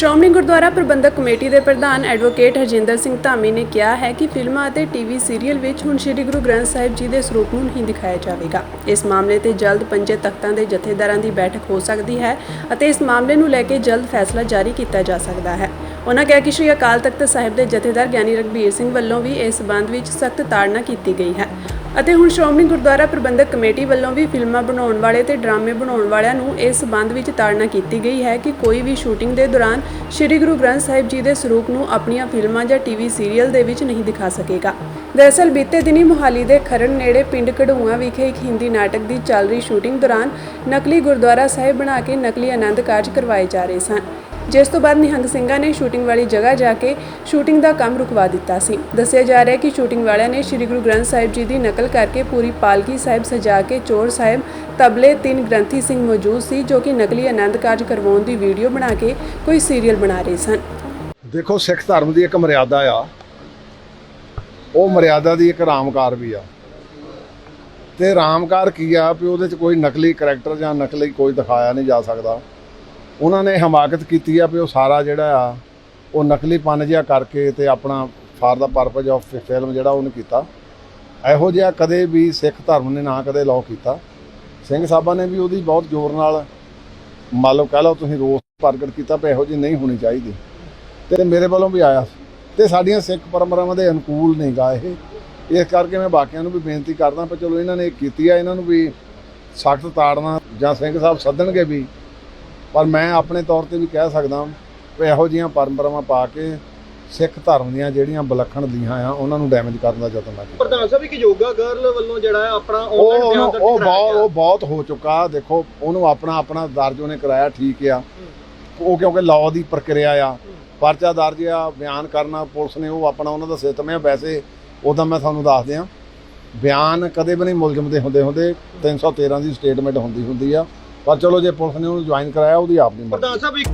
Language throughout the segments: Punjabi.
ਸ਼੍ਰੋਮਣੀ ਗੁਰਦੁਆਰਾ ਪ੍ਰਬੰਧਕ ਕਮੇਟੀ ਦੇ ਪ੍ਰਧਾਨ ਐਡਵੋਕੇਟ ਹਰਜਿੰਦਰ ਸਿੰਘ ਧਾਮੀ ਨੇ ਕਿਹਾ ਹੈ ਕਿ ਫਿਲਮਾਂ ਅਤੇ ਟੀਵੀ ਸੀਰੀਅਲ ਵਿੱਚ ਹੁਣ ਸ੍ਰੀ ਗੁਰੂ ਗ੍ਰੰਥ ਸਾਹਿਬ ਜੀ ਦੇ ਸਰੂਪ ਨੂੰ ਨਹੀਂ ਦਿਖਾਇਆ ਜਾਵੇਗਾ। ਇਸ ਮਾਮਲੇ ਤੇ ਜਲਦ ਪੰਜੇ ਤਖਤਾਂ ਦੇ ਜਥੇਦਾਰਾਂ ਦੀ ਬੈਠਕ ਹੋ ਸਕਦੀ ਹੈ ਅਤੇ ਇਸ ਮਾਮਲੇ ਨੂੰ ਲੈ ਕੇ ਜਲਦ ਫੈਸਲਾ ਜਾਰੀ ਕੀਤਾ ਜਾ ਸਕਦਾ ਹੈ। ਉਹਨਾਂ ਕਿਹਾ ਕਿ ਸ੍ਰੀ ਅਕਾਲ ਤਖਤ ਸਾਹਿਬ ਦੇ ਜਥੇਦਾਰ ਗਿਆਨੀ ਰਘਬੀਰ ਸਿੰਘ ਵੱਲੋਂ ਵੀ ਇਸ ਸਬੰਧ ਵਿੱਚ ਸਖਤ ਤਾੜਨਾ ਕੀਤੀ ਗਈ ਹੈ। ਅਤੇ ਹੁਣ ਸ਼੍ਰੋਮਣੀ ਗੁਰਦੁਆਰਾ ਪ੍ਰਬੰਧਕ ਕਮੇਟੀ ਵੱਲੋਂ ਵੀ ਫਿਲਮਾਂ ਬਣਾਉਣ ਵਾਲੇ ਤੇ ਡਰਾਮੇ ਬਣਾਉਣ ਵਾਲਿਆਂ ਨੂੰ ਇਸ ਸਬੰਧ ਵਿੱਚ ਤਾੜਨਾ ਕੀਤੀ ਗਈ ਹੈ ਕਿ ਕੋਈ ਵੀ ਸ਼ੂਟਿੰਗ ਦੇ ਦੌਰਾਨ ਸ੍ਰੀ ਗੁਰੂ ਗ੍ਰੰਥ ਸਾਹਿਬ ਜੀ ਦੇ ਸਰੂਪ ਨੂੰ ਆਪਣੀਆਂ ਫਿਲਮਾਂ ਜਾਂ ਟੀਵੀ ਸੀਰੀਅਲ ਦੇ ਵਿੱਚ ਨਹੀਂ ਦਿਖਾ ਸਕੇਗਾ। ਦਰਅਸਲ ਬੀਤੇ ਦਿਨੀ ਮੁਹਾਲੀ ਦੇ ਖਰੜ ਨੇੜੇ ਪਿੰਡ ਕਢੂਆ ਵਿਖੇ ਇੱਕ ਹਿੰਦੀ ਨਾਟਕ ਦੀ ਚੱਲ ਰਹੀ ਸ਼ੂਟਿੰਗ ਦੌਰਾਨ ਨਕਲੀ ਗੁਰਦੁਆਰਾ ਸਾਹਿਬ ਬਣਾ ਕੇ ਨਕਲੀ ਆਨੰਦ ਕਾਰਜ ਕਰਵਾਏ ਜਾ ਰਹੇ ਸਨ। ਜਿਸ ਤੋਂ ਬਾਅਦ ਨਿਹੰਗ ਸਿੰਘਾਂ ਨੇ ਸ਼ੂਟਿੰਗ ਵਾਲੀ ਜਗ੍ਹਾ ਜਾ ਕੇ ਸ਼ੂਟਿੰਗ ਦਾ ਕੰਮ ਰੁਕਵਾ ਦਿੱਤਾ ਸੀ। ਦੱਸਿਆ ਜਾ ਰਿਹਾ ਹੈ ਕਿ ਸ਼ੂਟਿੰਗ ਵਾਲਿਆਂ ਨੇ ਸ੍ਰੀ ਗੁਰੂ ਗ੍ਰੰਥ ਸਾਹਿਬ ਜੀ ਦੀ ਨਕਲ ਕਰਕੇ ਪੂਰੀ ਪਾਲਕੀ ਸਾਹਿਬ ਸਜਾ ਕੇ ਚੋਰ ਸਾਹਿਬ ਤਬਲੇ ਤਿੰਨ ਗ੍ਰੰਥੀ ਸਿੰਘ ਮੌਜੂਦ ਸੀ, ਜੋ ਕਿ ਨਕਲੀ ਆਨੰਦ ਕਾਰਜ ਕਰਵਾਉਣ ਦੀ ਵੀਡੀਓ ਬਣਾ ਕੇ ਕੋਈ ਸੀਰੀਅਲ ਬਣਾ ਰਹੇ ਸਨ। ਦੇਖੋ, ਸਿੱਖ ਧਰਮ ਦੀ ਇੱਕ ਮਰਿਆਦਾ ਆ। ਉਹ ਮਰਿਆਦਾ ਦੀ ਇੱਕ ਰਾਮਕਾਰ ਵੀ ਆ। ਤੇ ਰਾਮਕਾਰ ਕੀ ਆ ਵੀ ਉਹਦੇ ਚ ਕੋਈ ਨਕਲੀ ਕੈਰੈਕਟਰ ਜਾਂ ਨਕਲੀ ਕੋਈ ਦਿਖਾਇਆ ਨਹੀਂ ਜਾ ਸਕਦਾ। ਉਹਨਾਂ ਨੇ ਹਮਾਕਤ ਕੀਤੀ ਆ ਵੀ ਉਹ ਸਾਰਾ ਜਿਹੜਾ ਆ, ਉਹ ਨਕਲੀ ਪਨ ਜਿਹਾ ਕਰਕੇ ਤੇ ਆਪਣਾ for the purpose of film ਜਿਹੜਾ ਉਹਨੇ ਕੀਤਾ। ਇਹੋ ਜਿਹਾ ਕਦੇ ਵੀ ਸਿੱਖ ਧਰਮ ਨੇ ਨਾ ਕਦੇ ਲਾਅ ਕੀਤਾ। ਸਿੰਘ ਸਾਹਿਬਾਂ ਨੇ ਵੀ ਉਹਦੀ ਬਹੁਤ ਜ਼ੋਰ ਨਾਲ, ਮੰਨ ਲਓ ਕਹਿ ਲਓ ਤੁਸੀਂ ਰੋਸ ਪ੍ਰਗਟ ਕੀਤਾ ਵੀ ਇਹੋ ਜਿਹੀ ਨਹੀਂ ਹੋਣੀ ਚਾਹੀਦੀ। ਤੇ ਮੇਰੇ ਵੱਲੋਂ ਵੀ ਆਇਆ ਸੀ। ਤੇ ਸਾਡੀਆਂ ਸਿੱਖ ਪਰੰਪਰਾਵਾਂ ਦੇ ਅਨੁਕੂਲ ਨਹੀਂ ਗਾ ਇਹ। ਇਸ ਕਰਕੇ ਮੈਂ ਬਾਕੀਆਂ ਨੂੰ ਵੀ ਬੇਨਤੀ ਕਰਦਾ ਪਰ ਚਲੋ ਇਹਨਾਂ ਨੇ ਇਹ ਕੀਤੀ ਆ, ਇਹਨਾਂ ਨੂੰ ਵੀ ਸਖਤ ਤਾੜਨਾ ਜਾਂ ਸਿੰਘ ਸਾਹਿਬ ਸੱਦਣਗੇ ਵੀ। ਪਰ ਮੈਂ ਆਪਣੇ ਤੌਰ ਤੇ ਵੀ ਕਹਿ ਸਕਦਾ ਵੀ ਇਹੋ ਜਿਹੀਆਂ ਪਰੰਪਰਾਵਾਂ ਪਾ ਕੇ ਸਿੱਖ ਧਰਮ ਦੀਆਂ ਜਿਹੜੀਆਂ ਵਿਲੱਖਣ ਦੀਆਂ ਆ ਉਹਨਾਂ ਨੂੰ ਡੈਮੇਜ ਕਰਨ ਦਾ ਯਤਨ ਨਾ ਕੀਤਾ। ਪ੍ਰਧਾਨ ਸਾਹਿਬ ਇੱਕ ਯੋਗਾ ਗਰਲ ਵੱਲੋਂ ਜਿਹੜਾ ਹੈ ਆਪਣਾ ਉਹ ਆਨਲਾਈਨ ਬਿਆਨ ਉਹਨੂੰ- ਦਰਜ ਉਹ ਕਰਾਇਆ ਬਹੁਤ। ਉਹ ਬਹੁਤ ਹੋ ਚੁੱਕਾ ਦੇਖੋ ਉਹਨੂੰ ਆਪਣਾ ਆਪਣਾ ਦਰਜ ਉਹਨੇ ਕਰਾਇਆ ਠੀਕ ਆ। ਉਹ ਕਿਉਂਕਿ ਲਾਅ ਦੀ ਪ੍ਰਕਿਰਿਆ ਆ ਪਰਚਾ ਦਰਜ ਆ ਬਿਆਨ ਕਰਨਾ ਪੁਲਿਸ ਨੇ ਉਹ ਆਪਣਾ ਉਹਨਾਂ ਦਾ ਸਿਸਟਮ ਆ। ਵੈਸੇ ਉਦੋਂ ਮੈਂ ਤੁਹਾਨੂੰ ਦੱਸ ਦਿਆਂ ਬਿਆਨ ਕਦੇ ਵੀ ਨਹੀਂ ਮੁਲਜ਼ਮ ਦੇ ਹੁੰਦੇ ਹੁੰਦੇ। 313 ਦੀ ਸਟੇਟਮੈਂਟ ਹੁੰਦੀ ਹੁੰਦੀ ਆ। ਪਰ ਚਲੋ ਜੇ ਪੁਲਿਸ ਨੇ ਉਹਨੂੰ ਜੁਆਇਨ ਕਰਾਇਆ ਉਹਦੀ ਆਪਣੀ ਮਰਜ਼ੀ। ਪ੍ਰਧਾਨ ਸਾਹਿਬ ਇੱਕ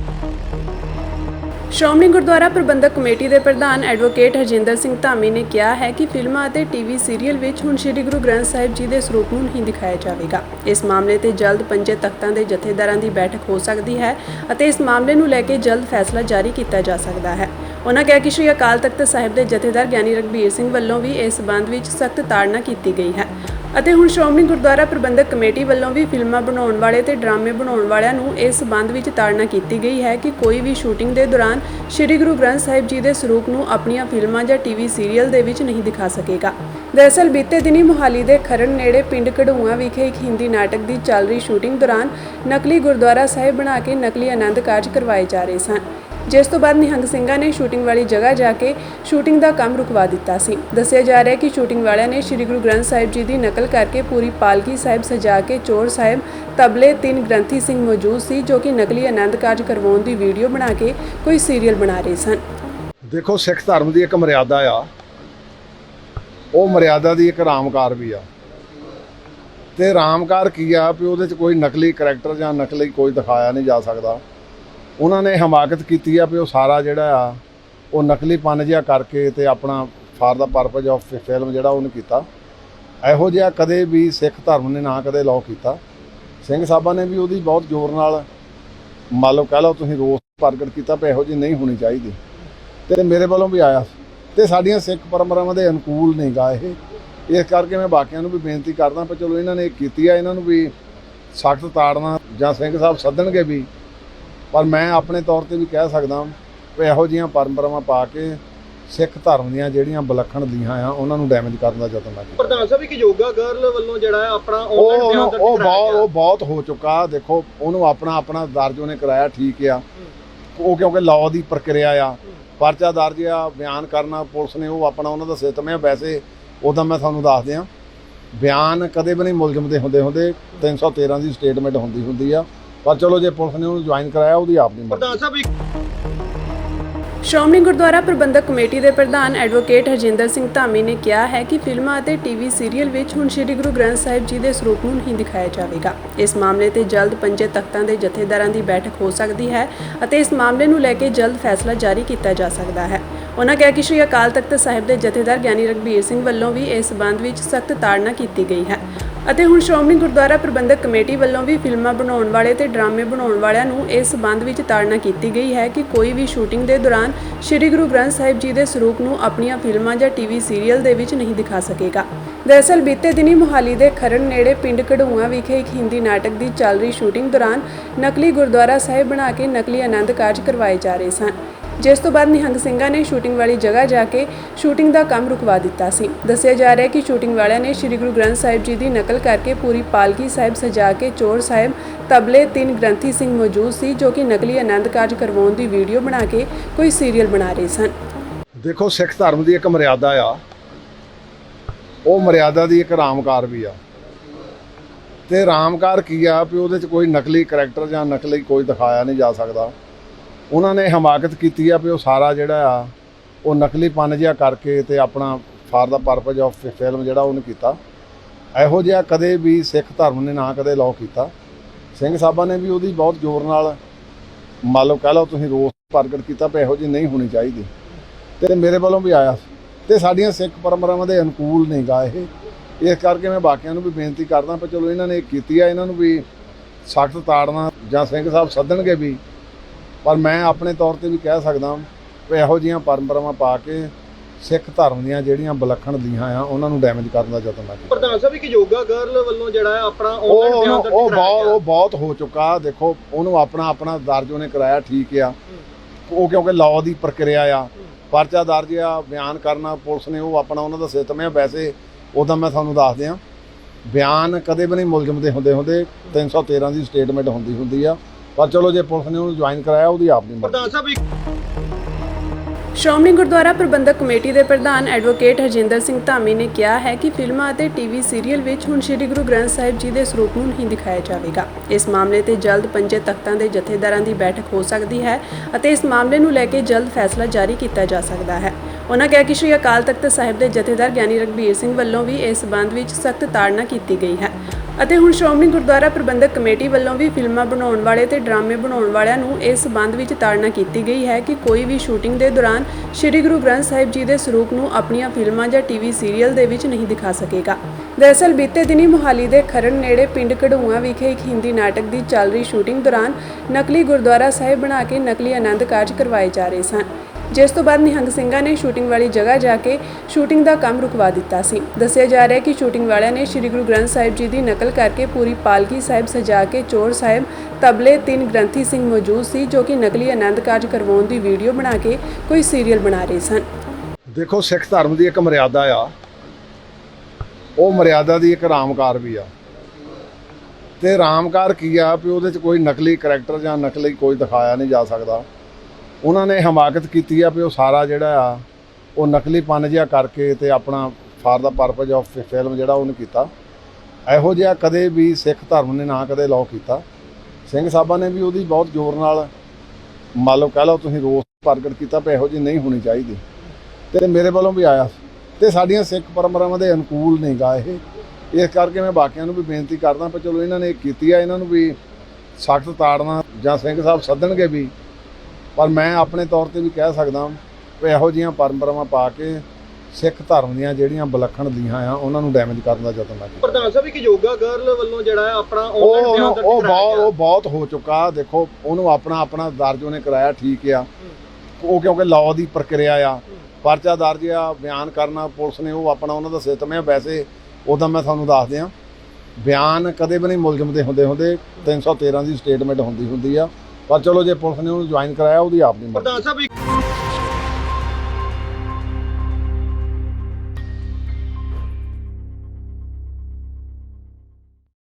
ਸ਼੍ਰੋਮਣੀ ਗੁਰਦੁਆਰਾ ਪ੍ਰਬੰਧਕ ਕਮੇਟੀ ਦੇ ਪ੍ਰਧਾਨ ਐਡਵੋਕੇਟ ਹਰਜਿੰਦਰ ਸਿੰਘ ਧਾਮੀ ਨੇ ਕਿਹਾ ਹੈ ਕਿ ਫਿਲਮਾਂ ਅਤੇ ਟੀਵੀ ਸੀਰੀਅਲ ਵਿੱਚ ਹੁਣ ਸ੍ਰੀ ਗੁਰੂ ਗ੍ਰੰਥ ਸਾਹਿਬ ਜੀ ਦੇ ਸਰੂਪ ਨੂੰ ਨਹੀਂ ਦਿਖਾਇਆ ਜਾਵੇਗਾ। ਇਸ ਮਾਮਲੇ ਤੇ ਜਲਦ ਪੰਜੇ ਤਖਤਾਂ ਦੇ ਜਥੇਦਾਰਾਂ ਦੀ ਬੈਠਕ ਹੋ ਸਕਦੀ ਹੈ ਅਤੇ ਇਸ ਮਾਮਲੇ ਨੂੰ ਲੈ ਕੇ ਜਲਦ ਫੈਸਲਾ ਜਾਰੀ ਕੀਤਾ ਜਾ ਸਕਦਾ ਹੈ। ਉਹਨਾਂ ਕਿਹਾ ਕਿ ਸ੍ਰੀ ਅਕਾਲ ਤਖਤ ਸਾਹਿਬ ਦੇ ਜਥੇਦਾਰ ਗਿਆਨੀ ਰਘਬੀਰ ਸਿੰਘ ਵੱਲੋਂ ਵੀ ਇਸ ਸਬੰਧ ਵਿੱਚ ਸਖਤ ਤਾੜਨਾ ਕੀਤੀ ਗਈ ਹੈ। ਅਤੇ ਹੁਣ ਸ਼੍ਰੋਮਣੀ ਗੁਰਦੁਆਰਾ ਪ੍ਰਬੰਧਕ ਕਮੇਟੀ ਵੱਲੋਂ ਵੀ ਫਿਲਮਾਂ ਬਣਾਉਣ ਵਾਲੇ ਤੇ ਡਰਾਮੇ ਬਣਾਉਣ ਵਾਲਿਆਂ ਨੂੰ ਇਸ ਸਬੰਧ ਵਿੱਚ ਤਾੜਨਾ ਕੀਤੀ ਗਈ ਹੈ ਕਿ ਕੋਈ ਵੀ ਸ਼ੂਟਿੰਗ ਦੇ ਦੌਰਾਨ ਸ੍ਰੀ ਗੁਰੂ ਗ੍ਰੰਥ ਸਾਹਿਬ ਜੀ ਦੇ ਸਰੂਪ ਨੂੰ ਆਪਣੀਆਂ ਫਿਲਮਾਂ ਜਾਂ ਟੀਵੀ ਸੀਰੀਅਲ ਦੇ ਵਿੱਚ ਨਹੀਂ ਦਿਖਾ ਸਕੇਗਾ। ਦਰਅਸਲ ਬੀਤੇ ਦਿਨੀ ਮੁਹਾਲੀ ਦੇ ਖਰੜ ਨੇੜੇ ਪਿੰਡ ਕਢੂਆ ਵਿਖੇ ਇੱਕ ਹਿੰਦੀ ਨਾਟਕ ਦੀ ਚੱਲ ਰਹੀ ਸ਼ੂਟਿੰਗ ਦੌਰਾਨ ਨਕਲੀ ਗੁਰਦੁਆਰਾ ਸਾਹਿਬ ਬਣਾ ਕੇ ਨਕਲੀ ਆਨੰਦ ਕਾਰਜ ਕਰਵਾਏ ਜਾ ਰਹੇ ਸਨ। ਜਿਸ ਤੋਂ ਬਾਅਦ ਨਿਹੰਗ ਸਿੰਘਾਂ ਨੇ ਸ਼ੂਟਿੰਗ ਵਾਲੀ ਜਗ੍ਹਾ ਜਾ ਕੇ ਸ਼ੂਟਿੰਗ ਦਾ ਕੰਮ ਰੁਕਵਾ ਦਿੱਤਾ ਸੀ। ਦੱਸਿਆ ਜਾ ਰਿਹਾ ਹੈ ਕਿ ਸ਼ੂਟਿੰਗ ਵਾਲਿਆਂ ਨੇ ਸ੍ਰੀ ਗੁਰੂ ਗ੍ਰੰਥ ਸਾਹਿਬ ਜੀ ਦੀ ਨਕਲ ਕਰਕੇ ਪੂਰੀ ਪਾਲਕੀ ਸਾਹਿਬ ਸਜਾ ਕੇ ਚੋਰ ਸਾਹਿਬ ਤਬਲੇ ਤਿੰਨ ਗ੍ਰੰਥੀ ਸਿੰਘ ਮੌਜੂਦ ਸੀ, ਜੋ ਕਿ ਨਕਲੀ ਆਨੰਦ ਕਾਰਜ ਕਰਵਾਉਣ ਦੀ ਵੀਡੀਓ ਬਣਾ ਕੇ ਕੋਈ ਸੀਰੀਅਲ ਬਣਾ ਰਹੇ ਸਨ। ਦੇਖੋ, ਸਿੱਖ ਧਰਮ ਦੀ ਇੱਕ ਮਰਿਆਦਾ ਆ। ਉਹ ਮਰਿਆਦਾ ਦੀ ਇੱਕ ਰਾਮਕਾਰ ਵੀ ਆ। ਤੇ ਰਾਮਕਾਰ ਕੀ ਆ ਵੀ ਉਹਦੇ ਚ ਕੋਈ ਨਕਲੀ ਕੈਰੈਕਟਰ ਜਾਂ ਨਕਲੀ ਕੋਈ ਦਿਖਾਇਆ ਨਹੀਂ ਜਾ ਸਕਦਾ। ਉਹਨਾਂ ਨੇ ਹਮਾਕਤ ਕੀਤੀ ਆ ਵੀ ਉਹ ਸਾਰਾ ਜਿਹੜਾ ਆ, ਉਹ ਨਕਲੀ ਪਨ ਜਿਹਾ ਕਰਕੇ ਤੇ ਆਪਣਾ for the purpose of film ਜਿਹੜਾ ਉਹਨੇ ਕੀਤਾ। ਇਹੋ ਜਿਹਾ ਕਦੇ ਵੀ ਸਿੱਖ ਧਰਮ ਨੇ ਨਾ ਕਦੇ ਲਾਅ ਕੀਤਾ। ਸਿੰਘ ਸਾਹਿਬਾਂ ਨੇ ਵੀ ਉਹਦੀ ਬਹੁਤ ਜ਼ੋਰ ਨਾਲ, ਮੰਨ ਲਓ ਕਹਿ ਲਓ ਤੁਸੀਂ ਰੋਸ ਪ੍ਰਗਟ ਕੀਤਾ ਵੀ ਇਹੋ ਜਿਹੀ ਨਹੀਂ ਹੋਣੀ ਚਾਹੀਦੀ। ਤੇ ਮੇਰੇ ਵੱਲੋਂ ਵੀ ਆਇਆ। ਸੀ। ਤੇ ਸਾਡੀਆਂ ਸਿੱਖ ਪਰੰਪਰਾਵਾਂ ਦੇ ਅਨੁਕੂਲ ਨਹੀਂ ਗਾ ਇਹ। ਇਸ ਕਰਕੇ ਮੈਂ ਬਾਕੀਆਂ ਨੂੰ ਵੀ ਬੇਨਤੀ ਕਰਦਾ ਪਰ ਚਲੋ ਇਹਨਾਂ ਨੇ ਇਹ ਕੀਤੀ ਆ, ਇਹਨਾਂ ਨੂੰ ਵੀ ਸਖਤ ਤਾੜਨਾ ਜਾਂ ਸਿੰਘ ਸਾਹਿਬ ਸੱਦਣਗੇ ਵੀ। ਪਰ ਮੈਂ ਆਪਣੇ ਤੌਰ ਤੇ ਵੀ ਕਹਿ ਸਕਦਾ ਵੀ ਇਹੋ ਜਿਹੀਆਂ ਪਰੰਪਰਾਵਾਂ ਪਾ ਕੇ ਸਿੱਖ ਧਰਮ ਦੀਆਂ ਜਿਹੜੀਆਂ ਵਿਲੱਖਣ ਦੀਆਂ ਆ ਉਹਨਾਂ ਨੂੰ ਡੈਮੇਜ ਕਰਨ ਦਾ ਯਤਨ ਨਾ ਪ੍ਰਧਾਨ ਸਾਹਿਬ ਇੱਕ ਯੋਗਾ ਗਰਲ ਵੱਲੋਂ ਜਿਹੜਾ ਹੈ ਆਪਣਾ ਆਨਲਾਈਨ ਬਿਆਨ ਦਰਜ ਉਹ ਬਹੁਤ। ਉਹ ਬਹੁਤ ਹੋ ਚੁੱਕਾ ਦੇਖੋ ਉਹਨੂੰ ਆਪਣਾ ਆਪਣਾ ਦਰਜ ਉਹਨੇ ਕਰਾਇਆ ਠੀਕ ਆ। ਉਹ ਕਿਉਂਕਿ ਲਾਅ ਦੀ ਪ੍ਰਕਿਰਿਆ ਆ ਪਰਚਾ ਦਰਜ ਆ ਬਿਆਨ ਕਰਨਾ ਪੁਲਿਸ ਨੇ ਉਹ ਆਪਣਾ ਉਹਨਾਂ ਦਾ ਸਿਸਟਮ ਆ। ਵੈਸੇ ਉਦੋਂ ਮੈਂ ਤੁਹਾਨੂੰ ਦੱਸ ਦਿਆਂ ਬਿਆਨ ਕਦੇ ਵੀ ਨਹੀਂ ਮੁਲਜ਼ਮ ਦੇ ਹੁੰਦੇ ਹੁੰਦੇ। 313 ਦੀ ਸਟੇਟਮੈਂਟ ਹੁੰਦੀ ਹੁੰਦੀ ਆ। ਪਰ ਚਲੋ ਜੇ ਪੁਲਿਸ ਨੇ ਉਹਨੂੰ ਜੁਆਇਨ ਕਰਾਇਆ ਉਹਦੀ ਆਪਣੀ ਮਰਜ਼ੀ। ਪ੍ਰਧਾਨ ਸਾਹਿਬ ਇੱਕ ਸ਼੍ਰੋਮਣੀ ਗੁਰਦੁਆਰਾ ਪ੍ਰਬੰਧਕ ਕਮੇਟੀ ਦੇ ਪ੍ਰਧਾਨ ਐਡਵੋਕੇਟ ਹਰਜਿੰਦਰ ਸਿੰਘ ਧਾਮੀ ਨੇ ਕਿਹਾ ਹੈ ਕਿ ਫਿਲਮਾਂ ਅਤੇ ਟੀਵੀ ਸੀਰੀਅਲ ਵਿੱਚ ਹੁਣ ਸ੍ਰੀ ਗੁਰੂ ਗ੍ਰੰਥ ਸਾਹਿਬ ਜੀ ਦੇ ਸਰੂਪ ਨੂੰ ਨਹੀਂ ਦਿਖਾਇਆ ਜਾਵੇਗਾ। ਇਸ ਮਾਮਲੇ ਤੇ ਜਲਦ ਪੰਜੇ ਤਖਤਾਂ ਦੇ ਜਥੇਦਾਰਾਂ ਦੀ ਬੈਠਕ ਹੋ ਸਕਦੀ ਹੈ ਅਤੇ ਇਸ ਮਾਮਲੇ ਨੂੰ ਲੈ ਕੇ ਜਲਦ ਫੈਸਲਾ ਜਾਰੀ ਕੀਤਾ ਜਾ ਸਕਦਾ ਹੈ। ਉਹਨਾਂ ਕਿਹਾ ਕਿ ਸ੍ਰੀ ਅਕਾਲ ਤਖਤ ਸਾਹਿਬ ਦੇ ਜਥੇਦਾਰ ਗਿਆਨੀ ਰਘਬੀਰ ਸਿੰਘ ਵੱਲੋਂ ਵੀ ਇਸ ਸਬੰਧ ਵਿੱਚ ਸਖਤ ਤਾੜਨਾ ਕੀਤੀ ਗਈ ਹੈ। ਅਤੇ ਹੁਣ ਸ਼੍ਰੋਮਣੀ ਗੁਰਦੁਆਰਾ ਪ੍ਰਬੰਧਕ ਕਮੇਟੀ ਵੱਲੋਂ ਵੀ ਫਿਲਮਾਂ ਬਣਾਉਣ ਵਾਲੇ ਤੇ ਡਰਾਮੇ ਬਣਾਉਣ ਵਾਲਿਆਂ ਨੂੰ ਇਸ ਸੰਬੰਧ ਵਿੱਚ ਤਾੜਨਾ ਕੀਤੀ ਗਈ ਹੈ ਕਿ ਕੋਈ ਵੀ ਸ਼ੂਟਿੰਗ ਦੇ ਦੌਰਾਨ ਸ੍ਰੀ ਗੁਰੂ ਗ੍ਰੰਥ ਸਾਹਿਬ ਜੀ ਦੇ ਸਰੂਪ ਨੂੰ ਆਪਣੀਆਂ ਫਿਲਮਾਂ ਜਾਂ ਟੀਵੀ ਸੀਰੀਅਲ ਦੇ ਵਿੱਚ ਨਹੀਂ ਦਿਖਾ ਸਕੇਗਾ। ਦਰਅਸਲ ਬੀਤੇ ਦਿਨੀ ਮੁਹਾਲੀ ਦੇ ਖਰੜ ਨੇੜੇ ਪਿੰਡ ਕਢੂਆ ਵਿਖੇ ਇੱਕ ਹਿੰਦੀ ਨਾਟਕ ਦੀ ਚੱਲ ਰਹੀ ਸ਼ੂਟਿੰਗ ਦੌਰਾਨ ਨਕਲੀ ਗੁਰਦੁਆਰਾ ਸਾਹਿਬ ਬਣਾ ਕੇ ਨਕਲੀ ਆਨੰਦ ਕਾਰਜ ਕਰਵਾਏ ਜਾ ਰਹੇ ਸਨ। ਜਿਸ ਤੋਂ ਬਾਅਦ ਨਿਹੰਗ ਸਿੰਘਾਂ ਨੇ ਸ਼ੂਟਿੰਗ ਵਾਲੀ ਜਗ੍ਹਾ ਜਾ ਕੇ ਸ਼ੂਟਿੰਗ ਦਾ ਕੰਮ ਰੁਕਵਾ ਦਿੱਤਾ ਸੀ। ਦੱਸਿਆ ਜਾ ਰਿਹਾ ਹੈ ਕਿ ਸ਼ੂਟਿੰਗ ਵਾਲਿਆਂ ਨੇ ਸ੍ਰੀ ਗੁਰੂ ਗ੍ਰੰਥ ਸਾਹਿਬ ਜੀ ਦੀ ਨਕਲ ਕਰਕੇ ਪੂਰੀ ਪਾਲਕੀ ਸਾਹਿਬ ਸਜਾ ਕੇ ਚੋਰ ਸਾਹਿਬ ਤਬਲੇ ਤਿੰਨ ਗ੍ਰੰਥੀ ਸਿੰਘ ਮੌਜੂਦ ਸੀ, ਜੋ ਕਿ ਨਕਲੀ ਆਨੰਦ ਕਾਰਜ ਕਰਵਾਉਣ ਦੀ ਵੀਡੀਓ ਬਣਾ ਕੇ ਕੋਈ ਸੀਰੀਅਲ ਬਣਾ ਰਹੇ ਸਨ। ਦੇਖੋ, ਸਿੱਖ ਧਰਮ ਦੀ ਇੱਕ ਮਰਿਆਦਾ ਆ। ਉਹ ਮਰਿਆਦਾ ਦੀ ਇੱਕ ਰਾਮਕਾਰ ਵੀ ਆ। ਤੇ ਰਾਮਕਾਰ ਕੀ ਆ ਵੀ ਉਹਦੇ ਚ ਕੋਈ ਨਕਲੀ ਕਰੈਕਟਰ ਜਾਂ ਨਕਲੀ ਕੋਈ ਦਿਖਾਇਆ ਨਹੀਂ ਜਾ ਸਕਦਾ। ਉਹਨਾਂ ਨੇ ਹਮਾਕਤ ਕੀਤੀ ਆ ਵੀ ਉਹ ਸਾਰਾ ਜਿਹੜਾ ਆ, ਉਹ ਨਕਲੀ ਪਨ ਜਿਹਾ ਕਰਕੇ ਤੇ ਆਪਣਾ for the purpose of film ਜਿਹੜਾ ਉਹਨੇ ਕੀਤਾ। ਇਹੋ ਜਿਹਾ ਕਦੇ ਵੀ ਸਿੱਖ ਧਰਮ ਨੇ ਨਾ ਕਦੇ ਲਾਅ ਕੀਤਾ। ਸਿੰਘ ਸਾਹਿਬਾਂ ਨੇ ਵੀ ਉਹਦੀ ਬਹੁਤ ਜ਼ੋਰ ਨਾਲ, ਮੰਨ ਲਓ ਕਹਿ ਲਓ ਤੁਸੀਂ ਰੋਸ ਪ੍ਰਗਟ ਕੀਤਾ ਵੀ ਇਹੋ ਜਿਹੀ ਨਹੀਂ ਹੋਣੀ ਚਾਹੀਦੀ। ਤੇ ਮੇਰੇ ਵੱਲੋਂ ਵੀ ਆਇਆ ਤੇ ਸਾਡੀਆਂ ਸਿੱਖ ਪਰੰਪਰਾਵਾਂ ਦੇ ਅਨੁਕੂਲ ਨਹੀਂ ਗਾ ਇਹ। ਇਸ ਕਰਕੇ ਮੈਂ ਬਾਕੀਆਂ ਨੂੰ ਵੀ ਬੇਨਤੀ ਕਰਦਾ ਪਰ ਚਲੋ ਇਹਨਾਂ ਨੇ ਕੀਤੀ ਆ, ਇਹਨਾਂ ਨੂੰ ਵੀ ਸਖਤ ਤਾੜਨਾ ਜਾਂ ਸਿੰਘ ਸਾਹਿਬ ਸੱਦਣਗੇ ਵੀ। ਪਰ ਮੈਂ ਆਪਣੇ ਤੌਰ ਤੇ ਵੀ ਕਹਿ ਸਕਦਾ ਵੀ ਇਹੋ ਜਿਹੀਆਂ ਪਰੰਪਰਾਵਾਂ ਪਾ ਕੇ ਸਿੱਖ ਧਰਮ ਦੀਆਂ ਜਿਹੜੀਆਂ ਵਿਲੱਖਣ ਦੀਆਂ ਆ ਉਹਨਾਂ ਨੂੰ ਡੈਮੇਜ ਕਰਨ ਦਾ ਯਤਨ ਨਾ ਕੀਤਾ ਪ੍ਰਧਾਨ ਸਾਹਿਬ ਇੱਕ ਯੋਗਾ ਗਰਲ ਵੱਲੋਂ ਜਿਹੜਾ ਆਪਣਾ ਆਨਲਾਈਨ ਬਿਆਨ ਦਰਜ ਉਹ ਬਹੁਤ। ਉਹ ਬਹੁਤ ਹੋ ਚੁੱਕਾ ਦੇਖੋ ਉਹਨੂੰ ਆਪਣਾ ਆਪਣਾ ਦਰਜ ਉਹਨੇ ਕਰਾਇਆ ਠੀਕ ਆ। ਉਹ ਕਿਉਂਕਿ ਲਾਅ ਦੀ ਪ੍ਰਕਿਰਿਆ ਆ ਪਰਚਾ ਦਰਜ ਆ ਬਿਆਨ ਕਰਨਾ ਪੁਲਿਸ ਨੇ ਉਹ ਆਪਣਾ ਉਹਨਾਂ ਦਾ ਸਿਸਟਮ ਹੈ ਵੈਸੇ ਉਹਦਾ ਮੈਂ ਤੁਹਾਨੂੰ ਦੱਸ ਦਿਆਂ। ਬਿਆਨ ਕਦੇ ਵੀ ਨਹੀਂ ਮੁਲਜ਼ਮ ਦੇ ਹੁੰਦੇ ਹੁੰਦੇ 313 ਦੀ ਸਟੇਟਮੈਂਟ ਹੁੰਦੀ ਹੁੰਦੀ ਆ। ਪਰ ਚਲੋ ਜੇ ਪੁਲਿਸ ਨੇ ਉਹਨੂੰ ਜੁਆਇਨ ਕਰਾਇਆ ਉਹਦੀ ਆਪਣੀ ਮਰਜ਼ੀ। ਪ੍ਰਧਾਨ ਸਾਹਿਬ ਇੱਕ ਸ਼੍ਰੋਮਣੀ ਗੁਰਦੁਆਰਾ ਪ੍ਰਬੰਧਕ ਕਮੇਟੀ ਦੇ ਪ੍ਰਧਾਨ ਐਡਵੋਕੇਟ ਹਰਜਿੰਦਰ ਸਿੰਘ ਧਾਮੀ ਨੇ ਕਿਹਾ ਹੈ ਕਿ ਫਿਲਮਾਂ ਅਤੇ ਟੀਵੀ ਸੀਰੀਅਲ ਵਿੱਚ ਹੁਣ ਸ੍ਰੀ ਗੁਰੂ ਗ੍ਰੰਥ ਸਾਹਿਬ ਜੀ ਦੇ ਸਰੂਪ ਨੂੰ ਨਹੀਂ ਦਿਖਾਇਆ ਜਾਵੇਗਾ। ਇਸ ਮਾਮਲੇ ਤੇ ਜਲਦ ਪੰਜੇ ਤਖਤਾਂ ਦੇ ਜਥੇਦਾਰਾਂ ਦੀ ਬੈਠਕ ਹੋ ਸਕਦੀ ਹੈ ਅਤੇ ਇਸ ਮਾਮਲੇ ਨੂੰ ਲੈ ਕੇ ਜਲਦ ਫੈਸਲਾ ਜਾਰੀ ਕੀਤਾ ਜਾ ਸਕਦਾ ਹੈ। ਉਹਨਾਂ ਕਿਹਾ ਕਿ ਸ੍ਰੀ ਅਕਾਲ ਤਖਤ ਸਾਹਿਬ ਦੇ ਜਥੇਦਾਰ ਗਿਆਨੀ ਰਘਬੀਰ ਸਿੰਘ ਵੱਲੋਂ ਵੀ ਇਸ ਸੰਬੰਧ ਵਿੱਚ ਸਖਤ ਤਾੜਨਾ ਕੀਤੀ ਗਈ ਹੈ। ਅਤੇ ਹੁਣ ਸ਼੍ਰੋਮਣੀ ਗੁਰਦੁਆਰਾ ਪ੍ਰਬੰਧਕ ਕਮੇਟੀ ਵੱਲੋਂ ਵੀ ਫਿਲਮਾਂ ਬਣਾਉਣ ਵਾਲੇ ਤੇ ਡਰਾਮੇ ਬਣਾਉਣ ਵਾਲਿਆਂ ਨੂੰ ਇਸ ਸੰਬੰਧ ਵਿੱਚ ਤਾੜਨਾ ਕੀਤੀ ਗਈ ਹੈ ਕਿ ਕੋਈ ਵੀ ਸ਼ੂਟਿੰਗ ਦੇ ਦੌਰਾਨ ਸ੍ਰੀ ਗੁਰੂ ਗ੍ਰੰਥ ਸਾਹਿਬ ਜੀ ਦੇ ਸਰੂਪ ਨੂੰ ਆਪਣੀਆਂ ਫਿਲਮਾਂ ਜਾਂ ਟੀਵੀ ਸੀਰੀਅਲ ਦੇ ਵਿੱਚ ਨਹੀਂ ਦਿਖਾ ਸਕੇਗਾ। ਦਰਅਸਲ ਬੀਤੇ ਦਿਨੀ ਮੁਹਾਲੀ ਦੇ ਖਰਨ ਨੇੜੇ ਪਿੰਡ ਕਢੂਆ ਵਿਖੇ ਇੱਕ ਹਿੰਦੀ ਨਾਟਕ ਦੀ ਚੱਲ ਰਹੀ ਸ਼ੂਟਿੰਗ ਦੌਰਾਨ ਨਕਲੀ ਗੁਰਦੁਆਰਾ ਸਾਹਿਬ ਬਣਾ ਕੇ ਨਕਲੀ ਆਨੰਦ ਕਾਰਜ ਕਰਵਾਏ ਜਾ ਰਹੇ ਸਨ। ਜਿਸ ਤੋਂ ਬਾਅਦ ਨਿਹੰਗ ਸਿੰਘਾਂ ਨੇ ਸ਼ੂਟਿੰਗ ਵਾਲੀ ਜਗ੍ਹਾ ਜਾ ਕੇ ਸ਼ੂਟਿੰਗ ਦਾ ਕੰਮ ਰੁਕਵਾ ਦਿੱਤਾ ਸੀ। ਦੱਸਿਆ ਜਾ ਰਿਹਾ ਹੈ ਕਿ ਸ਼ੂਟਿੰਗ ਵਾਲਿਆਂ ਨੇ ਸ੍ਰੀ ਗੁਰੂ ਗ੍ਰੰਥ ਸਾਹਿਬ ਜੀ ਦੀ ਨਕਲ ਕਰਕੇ ਪੂਰੀ ਪਾਲਕੀ ਸਾਹਿਬ ਸਜਾ ਕੇ ਚੋਰ ਸਾਹਿਬ ਤਬਲੇ ਤਿੰਨ ਗ੍ਰੰਥੀ ਸਿੰਘ ਮੌਜੂਦ ਸੀ, ਜੋ ਕਿ ਨਕਲੀ ਆਨੰਦ ਕਾਰਜ ਕਰਵਾਉਣ ਦੀ ਵੀਡੀਓ ਬਣਾ ਕੇ ਕੋਈ ਸੀਰੀਅਲ ਬਣਾ ਰਹੇ ਸਨ। ਦੇਖੋ, ਸਿੱਖ ਧਰਮ ਦੀ ਇੱਕ ਮਰਿਆਦਾ ਆ। ਉਹ ਮਰਿਆਦਾ ਦੀ ਇੱਕ ਰਾਮਕਾਰ ਵੀ ਆ। ਤੇ ਰਾਮਕਾਰ ਕੀ ਆ ਵੀ ਉਹਦੇ ਚ ਕੋਈ ਨਕਲੀ ਕਰੈਕਟਰ ਜਾਂ ਨਕਲੀ ਕੋਈ ਦਿਖਾਇਆ ਨਹੀਂ ਜਾ ਸਕਦਾ। ਉਹਨਾਂ ਨੇ ਹਮਾਕਤ ਕੀਤੀ ਆ ਵੀ ਉਹ ਸਾਰਾ ਜਿਹੜਾ ਆ, ਉਹ ਨਕਲੀ ਪਨ ਜਿਹਾ ਕਰਕੇ ਤੇ ਆਪਣਾ for the purpose of film ਜਿਹੜਾ ਉਹਨੇ ਕੀਤਾ। ਇਹੋ ਜਿਹਾ ਕਦੇ ਵੀ ਸਿੱਖ ਧਰਮ ਨੇ ਨਾ ਕਦੇ ਲਾਅ ਕੀਤਾ। ਸਿੰਘ ਸਾਹਿਬਾਂ ਨੇ ਵੀ ਉਹਦੀ ਬਹੁਤ ਜ਼ੋਰ ਨਾਲ, ਮੰਨ ਲਓ ਕਹਿ ਲਓ ਤੁਸੀਂ ਰੋਸ ਪ੍ਰਗਟ ਕੀਤਾ ਵੀ ਇਹੋ ਜਿਹੀ ਨਹੀਂ ਹੋਣੀ ਚਾਹੀਦੀ। ਤੇ ਮੇਰੇ ਵੱਲੋਂ ਵੀ ਆਇਆ। ਤੇ ਸਾਡੀਆਂ ਸਿੱਖ ਪਰੰਪਰਾਵਾਂ ਦੇ ਅਨੁਕੂਲ ਨਹੀਂ ਗਾ ਇਹ। ਇਸ ਕਰਕੇ ਮੈਂ ਬਾਕੀਆਂ ਨੂੰ ਵੀ ਬੇਨਤੀ ਕਰਦਾ ਪਰ ਚਲੋ ਇਹਨਾਂ ਨੇ ਕੀਤੀ ਆ, ਇਹਨਾਂ ਨੂੰ ਵੀ ਸਖਤ ਤਾੜਨਾ ਜਾਂ ਸਿੰਘ ਸਾਹਿਬ ਸੱਦਣਗੇ ਵੀ। ਪਰ ਮੈਂ ਆਪਣੇ ਤੌਰ ਤੇ ਵੀ ਕਹਿ ਸਕਦਾ ਵੀ ਇਹੋ ਜਿਹੀਆਂ ਪਰੰਪਰਾਵਾਂ ਪਾ ਕੇ ਸਿੱਖ ਧਰਮ ਦੀਆਂ ਜਿਹੜੀਆਂ ਵਿਲੱਖਣ ਦੀਆਂ ਆ ਉਹਨਾਂ ਨੂੰ ਡੈਮੇਜ ਕਰਨ ਦਾ ਯਤਨ ਨਾ ਕੀਤਾ ਪ੍ਰਧਾਨ ਸਾਹਿਬ ਇੱਕ ਯੋਗਾ ਗਰਲ ਵੱਲੋਂ ਜਿਹੜਾ ਹੈ ਆਪਣਾ ਉਹ ਆਨਲਾਈਨ ਉਹਨੂੰ- ਉਹ ਬਹੁਤ। ਉਹ ਬਹੁਤ ਹੋ ਚੁੱਕਾ ਦੇਖੋ ਉਹਨੂੰ ਆਪਣਾ ਆਪਣਾ ਦਰਜ ਉਹਨੇ ਕਰਾਇਆ ਠੀਕ ਆ। ਉਹ ਕਿਉਂਕਿ ਲਾਅ ਦੀ ਪ੍ਰਕਿਰਿਆ ਆ ਪਰਚਾ ਦਰਜ ਆ ਬਿਆਨ ਕਰਨਾ ਪੁਲਿਸ ਨੇ ਉਹ ਆਪਣਾ ਉਹਨਾਂ ਦਾ ਸਿਸਟਮ ਹੈ ਵੈਸੇ ਉਹਦਾ ਮੈਂ ਤੁਹਾਨੂੰ ਦੱਸ ਦਿਆਂ ਬਿਆਨ ਕਦੇ ਵੀ ਨਹੀਂ ਮੁਲਜ਼ਮ ਦੇ ਹੁੰਦੇ ਹੁੰਦੇ। 313 ਦੀ ਸਟੇਟਮੈਂਟ ਹੁੰਦੀ ਹੁੰਦੀ ਆ। ਪਰ ਚਲੋ ਜੇ ਪੁਲਿਸ ਨੇ ਉਹਨੂੰ ਜੁਆਇਨ ਕਰਾਇਆ ਉਹਦੀ ਆਪਣੀ ਮਰਜ਼ੀ। ਪ੍ਰਧਾਨ ਸਾਹਿਬ